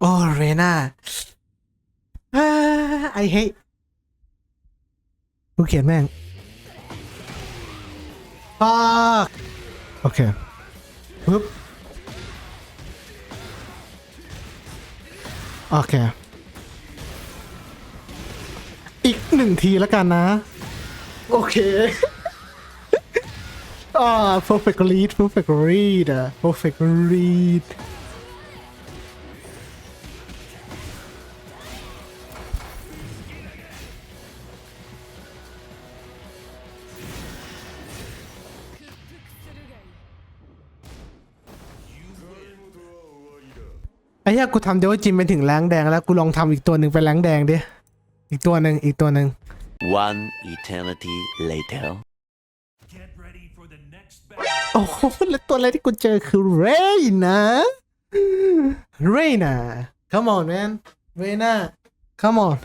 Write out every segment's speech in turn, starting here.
โอ้เรน่า ไอเฮกูเขียนแม่งฟักโอเคปึ๊บโอเค อีกหนึ่งทีแล้วกันนะ โอเคอ่า perfect read perfect read perfect read ไอ้เหี้ยกูทำเดี๋ยวจิมไปถึงแรงแดงแล้วกูลองทำอีกตัวหนึ่งเป็นแรงแดงดิอีกตัวหนึ่งอีกตัวหนึ่ง One eternity later. Get ready for the next battle. โอ้โหแล้วตัวอะไรที่กูเจอคือเรนะเรนะ come on man เรนะ come on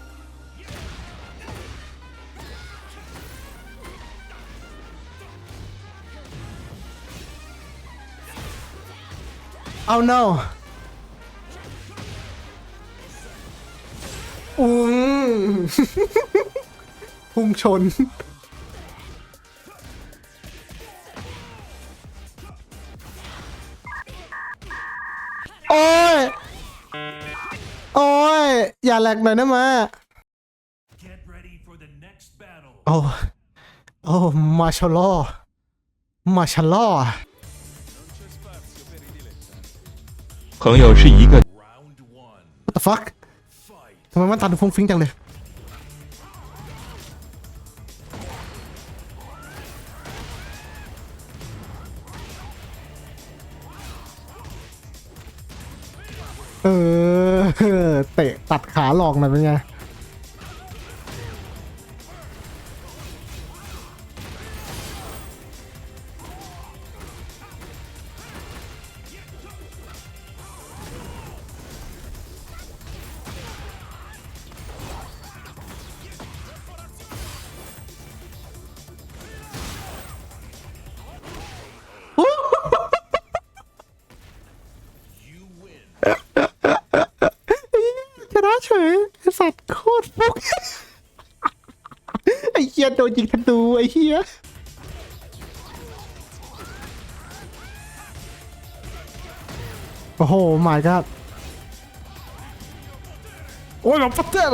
oh no อืม พุ่งชน โอ้ย โอ้ย อย่าแหลกหน่อยนะมา Get ready for the next battle. โอ้ โอ้ มาชาลอมาชาลอ 朋友是一个 Round one. what the fuck Fight. ทำไมมันตัดฟุ้งฟิ้งจังเลยเออเตะตัดขาหลอกหน่อยเป็นไง นยิงธนูไอ้เฮียโอ้โหหมายก็โอ้ยน้องปัตเตล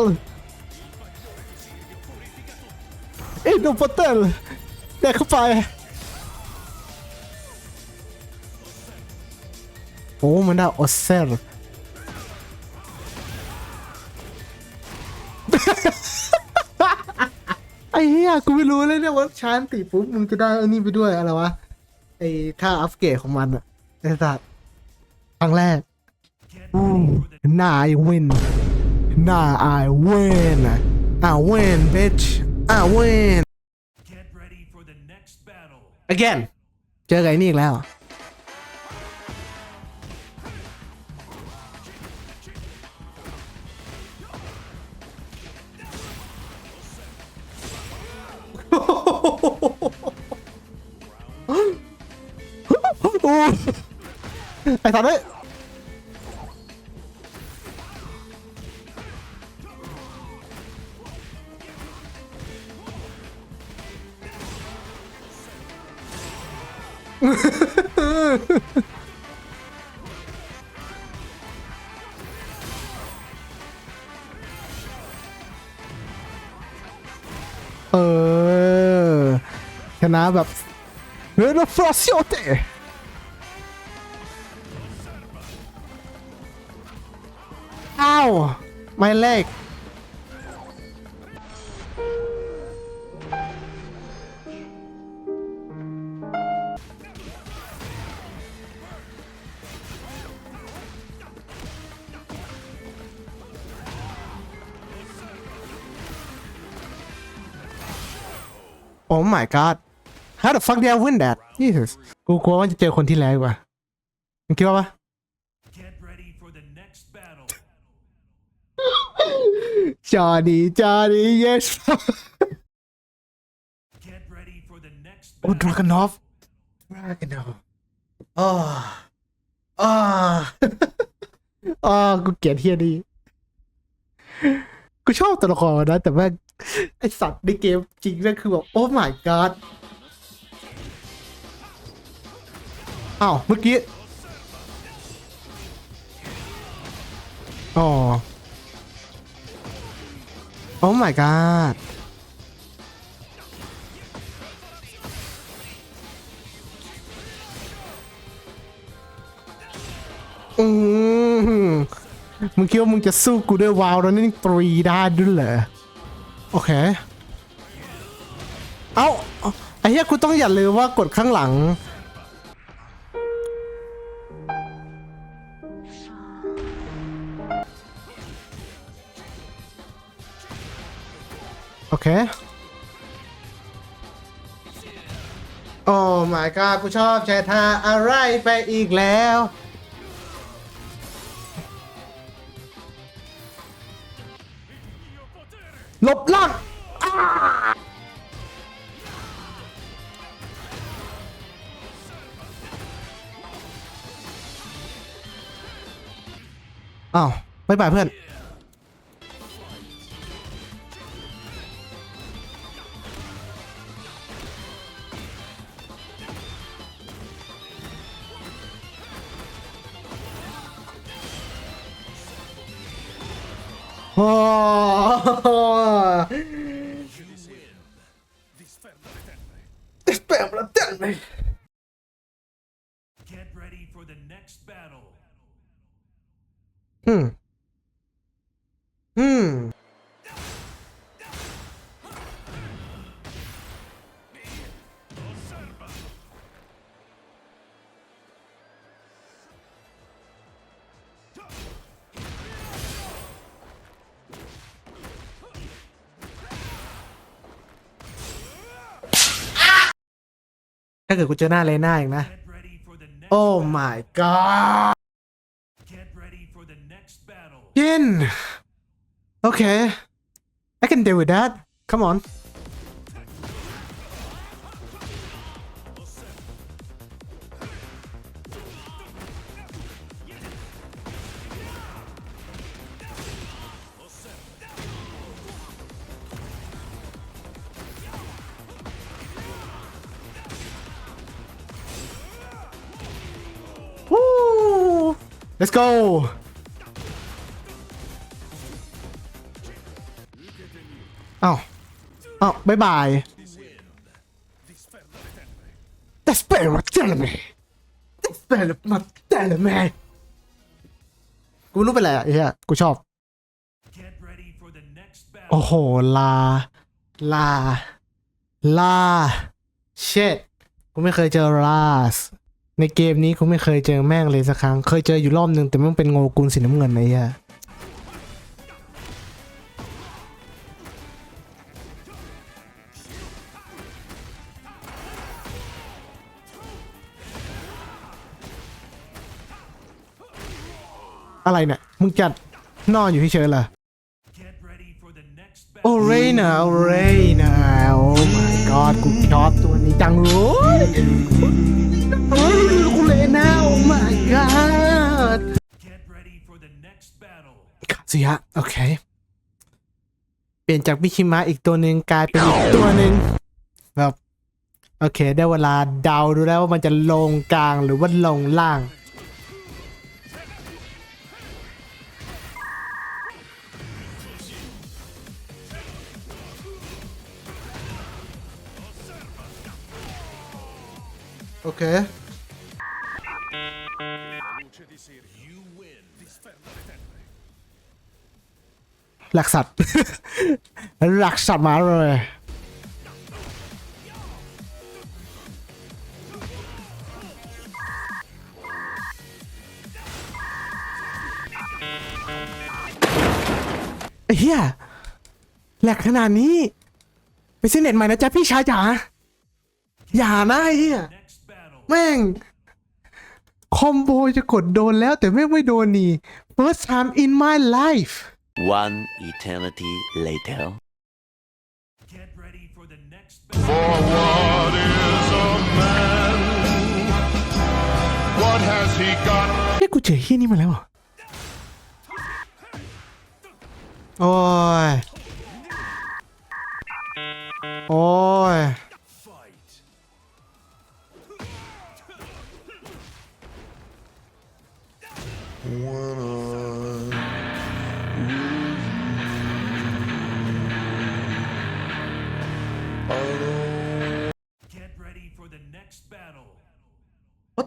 เอ้ยน้องปัตเตลเด็กเข้าไปโอ้มันได้ออสเซล เหี้ยกูไม่รู้เลยเนี่ยว่าชานตีปุ๊บมึงจะได้ไอ้นี่ไปด้วยอะไรวะไอ้ท่าอัปเกรดของมันอะไอ้สัตว์ครั้งแรก Get อืม ready for the หน้าไอวินหน้าไอเวนอะเวนบิชอะเวน Get ready for the next battle. again เจอกับไอ้นี่อีกแล้ว ไอ้สัตว์เอ้ยเออ นะแบบเรโนฟรอซิโอเตอ้าว ไม่เล็กโอ้ my god how the fuck did I win that Jesus กูกลัวว่าจะเจอคนที่แรงกว่ามึงคิดว่าปะ Get ready for the next battle. จอดีจอดี yes Get ready for the next โอ้ battle. Dragonov Dragonov อ่าอ่าอ๋อกูเกลียดเฮียดีกูชอบตัวละครมันนะแต่ว่าไอสัตว์ในเกมจริงนั่นคือแบบโอ้ my god อ้าวเมื่อกี้อ๋อโอ้ my god อืมมึงคิดว่ามึงจะสู้กูด้วยวาวแล้วนี่ตรีได้ด้วยเหรอ โอเค เอ้าเอาไอ้เหี้ยกูต้องอย่าลืมว่ากดข้างหลัง โอเคโอ้ my god กูชอบใช้ท่าอะไรไปอีกแล้ว หลบล่างอ้าอ้าวบายบายเพื่อน โอ้โห Spam la terme. Get ready for the next battle. Hmm. Hmm. ถ้าเกิดกูเจอหน้าเลน่าอีกนะ Get ready for the next. Oh my god Get ready for the next battle. Jin Okay I can deal with that Come on Let's go เอ้าเอ้าวบายบาย Despair my enemy Despair my enemy กูรู้ไปแล้วไอ้เหี้ยกูชอบ โอ้โห ลา ลา ลา เชดกูไม่เคยเจอลาส ในเกมนี้กูไม่เคยเจอแม่งเลยสักครั้ง เคยเจออยู่รอบนึงแต่มันเป็นโงกุลสีน้ำเงินไอ้เหี้ยอะไรเนี่ย มึงจัดนอนอยู่เฉยเหรอโอ้เรน่าโอ้เรน่าโอ้ my god กูชอบตัวนี้จังเลย next battle. คาซิยะโอเค เปลี่ยนจากมิคิมะอีกตัวหนึ่งกลายเป็นอีกตัวหนึ่งแบบโอเค ได้เวลาเดาดูแล้วว่ามันจะลงกลางหรือว่าลงล่าง โอเค หลักสัตว์หลักสัตว์มาเลยเฮียแหลกขนาดนี้ ไปซื้อเน็ตใหม่นะจ๊ะพี่ชายจ๋าอย่านะไอ้เฮียแม่ง คอมโบจะกดโดนแล้วแต่แม่ไม่โดนนี่ first time in my life One eternity later. Get ready for the next. For what is a man? What has he got? Escuché, y anima la voz. Ôi. Ôi. When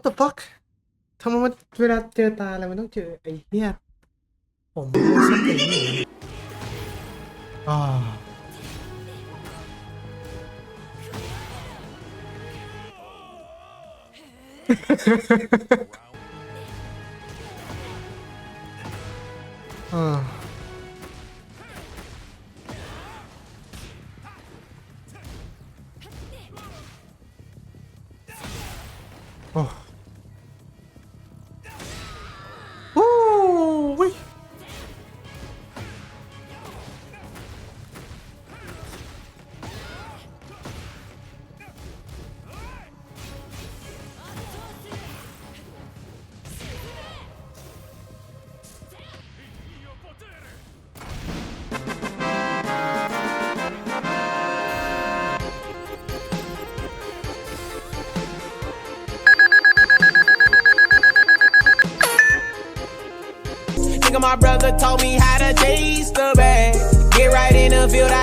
what the fuck ทำไมมันเวลาเจอตาอะไรมันต้องเจอไอ้เหี้ยผมส้นตีนนี่อ่าอ่าโอ้ my brother told me how to chase the bag. Get right in the field. I